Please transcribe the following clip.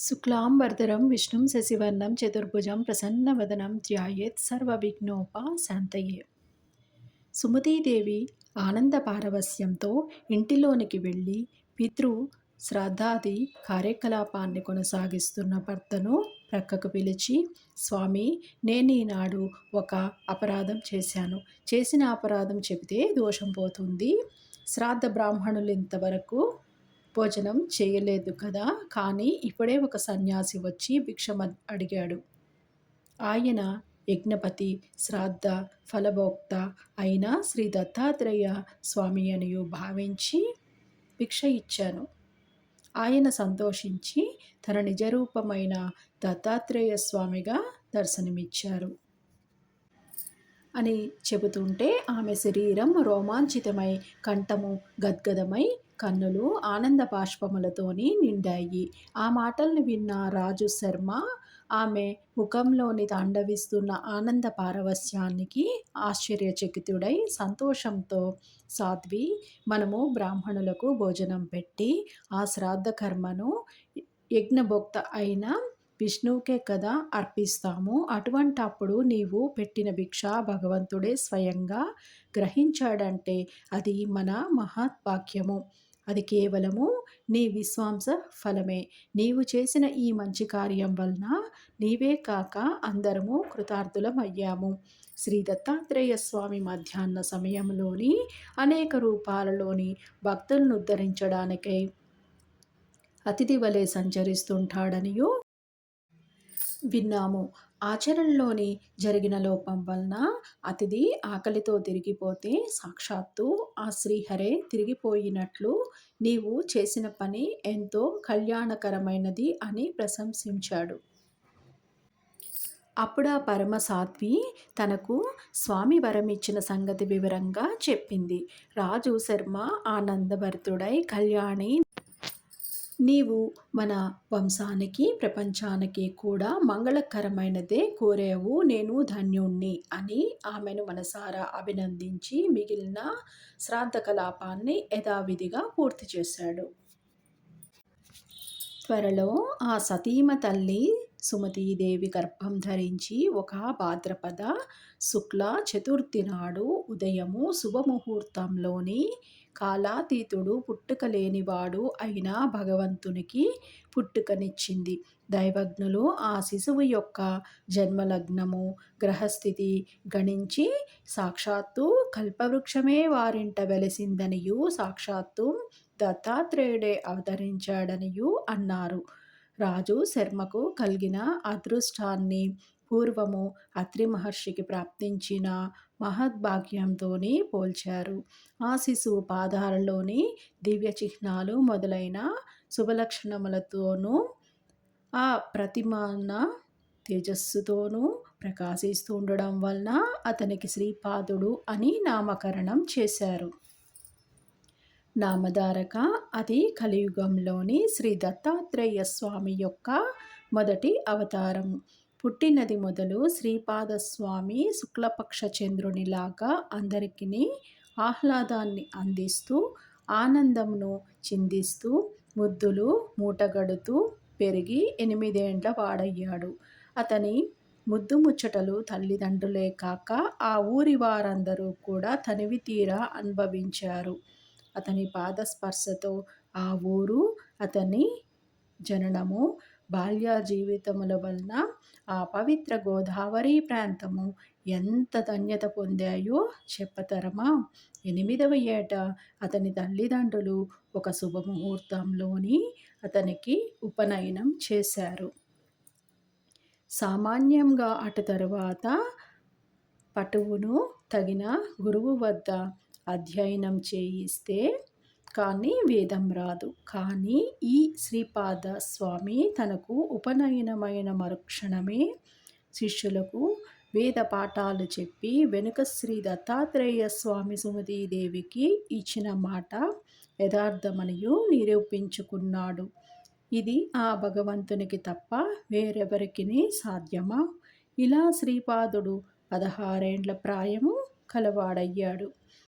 శుక్లాంబరధరం విష్ణుం శశివర్ణం చతుర్భుజం ప్రసన్నవదనం ధ్యాయేత్ సర్వవిఘ్నోపశాంతయే సుమతీదేవి ఆనంద పారవస్యంతో ఇంటిలోనికి వెళ్ళి పితృ శ్రాద్ధాది కార్యకలాపాన్ని కొనసాగిస్తున్న భర్తను ప్రక్కకు పిలిచి స్వామి నేను ఈనాడు ఒక అపరాధం చేశాను. చేసిన అపరాధం చెబితే దోషం పోతుంది. శ్రాద్ధ బ్రాహ్మణులు ఇంతవరకు భోజనం చేయలేదు కదా? కానీ ఇప్పుడే ఒక సన్యాసి వచ్చి భిక్షమ అడిగాడు. ఆయన యజ్ఞపతి శ్రాద్ధ ఫలభోక్త అయిన శ్రీ దత్తాత్రేయ స్వామి అనియు భావించి భిక్ష ఇచ్చాను. ఆయన సంతోషించి తన నిజరూపమైన దత్తాత్రేయ స్వామిగా దర్శనమిచ్చారు. అని చెబుతుంటే ఆమె శరీరం రోమాంచితమై కంఠము గద్గదమై కన్నులు ఆనంద బాష్పములతోని నిండాయి. ఆ మాటల్ని విన్న రాజు శర్మ ఆమె ముఖంలోని తాండవిస్తున్న ఆనంద పారవస్యానికి ఆశ్చర్యచకితుడై సంతోషంతో సాధ్వి మనము బ్రాహ్మణులకు భోజనం పెట్టి ఆ శ్రాద్ధ కర్మను యజ్ఞభోక్త అయిన విష్ణువుకే కదా అర్పిస్తాము. అటువంటి అప్పుడు నీవు పెట్టిన భిక్ష భగవంతుడే స్వయంగా గ్రహించాడంటే అది మన మహాత్వాక్యము. అది కేవలము నీ విశ్వాంస ఫలమే. నీవు చేసిన ఈ మంచి కార్యం వలన నీవే కాక అందరము కృతార్థులమయ్యాము. శ్రీ దత్తాత్రేయ స్వామి మధ్యాహ్న సమయంలోని అనేక రూపాలలోని భక్తులను ఉద్ధరించడానికై అతిథి వలె సంచరిస్తుంటాడనియు విన్నాము. ఆచరణలోని జరిగిన లోపం వలన అతిథి ఆకలితో తిరిగిపోతే సాక్షాత్తు ఆ శ్రీహరే తిరిగిపోయినట్లు నీవు చేసిన పని ఎంతో కళ్యాణకరమైనది అని ప్రశంసించాడు. అప్పుడు ఆ పరమ సాత్వి తనకు స్వామి వరం ఇచ్చిన సంగతి వివరంగా చెప్పింది. రాజు శర్మ ఆనందభరితుడై కళ్యాణి నీవు మన వంశానికి ప్రపంచానికి కూడా మంగళకరమైనదే కోరావు నేను ధన్యుణ్ణి అని ఆమెను మనసారా అభినందించి మిగిలిన శ్రాద్ధ కలాపాన్ని యథావిధిగా పూర్తి చేశాడు. త్వరలో ఆ సతీమ తల్లి సుమతీదేవి గర్భం ధరించి ఒక భాద్రపద శుక్ల చతుర్థి నాడు ఉదయము శుభముహూర్తంలోని కాలాతీతుడు పుట్టుక లేనివాడు అయినా భగవంతునికి పుట్టుకనిచ్చింది. దైవజ్ఞులు ఆ శిశువు యొక్క జన్మలగ్నము గ్రహస్థితి గణించి సాక్షాత్తు కల్పవృక్షమే వారింట వెలసిందనియు సాక్షాత్తు దత్తాత్రేయుడే అవతరించాడనియు అన్నారు. రాజు శర్మకు కలిగిన అదృష్టాన్ని పూర్వము అత్రి మహర్షికి ప్రాప్తించిన మహద్భాగ్యంతోనే పోల్చారు. ఆ శిశువు పాదాలలోని దివ్య చిహ్నాలు మొదలైన శుభలక్షణములతోనూ ఆ ప్రతిమాన తేజస్సుతోనూ ప్రకాశిస్తూ ఉండడం వలన అతనికి శ్రీపాదుడు అని నామకరణం చేశారు. నామధారక అది కలియుగంలోని శ్రీ దత్తాత్రేయ స్వామి యొక్క మొదటి అవతారము. పుట్టినది మొదలు శ్రీపాదస్వామి శుక్లపక్ష చంద్రునిలాగా అందరికీ ఆహ్లాదాన్ని అందిస్తూ ఆనందమును చిందిస్తూ ముద్దులు మూటగడుతూ పెరిగి ఎనిమిదేండ్ల వాడయ్యాడు. అతని ముద్దు ముచ్చటలు తల్లిదండ్రులే కాక ఆ ఊరి వారందరూ కూడా తనివి తీరా అనుభవించారు. అతని పాదస్పర్శతో ఆ ఊరు అతని జననము బాల్య జీవితముల వలన ఆ పవిత్ర గోదావరి ప్రాంతము ఎంత ధన్యత పొందాయో చెప్పతరమా? ఎనిమిదవ ఏట అతని తల్లిదండ్రులు ఒక శుభముహూర్తంలోని అతనికి ఉపనయనం చేశారు. సామాన్యంగా అటు తరువాత పటువును తగిన గురువు వద్ద అధ్యయనం చేయిస్తే కానీ వేదం రాదు. కానీ ఈ శ్రీపాద స్వామి తనకు ఉపనయనమైన మరుక్షణమే శిష్యులకు వేద పాఠాలు చెప్పి వెనుక శ్రీ దత్తాత్రేయ స్వామి సుమతీదేవికి ఇచ్చిన మాట యథార్థమనియు నిరూపించుకున్నాడు. ఇది ఆ భగవంతునికి తప్ప వేరెవరికి సాధ్యమా? ఇలా శ్రీపాదుడు పదహారేండ్ల ప్రాయము కలవాడయ్యాడు.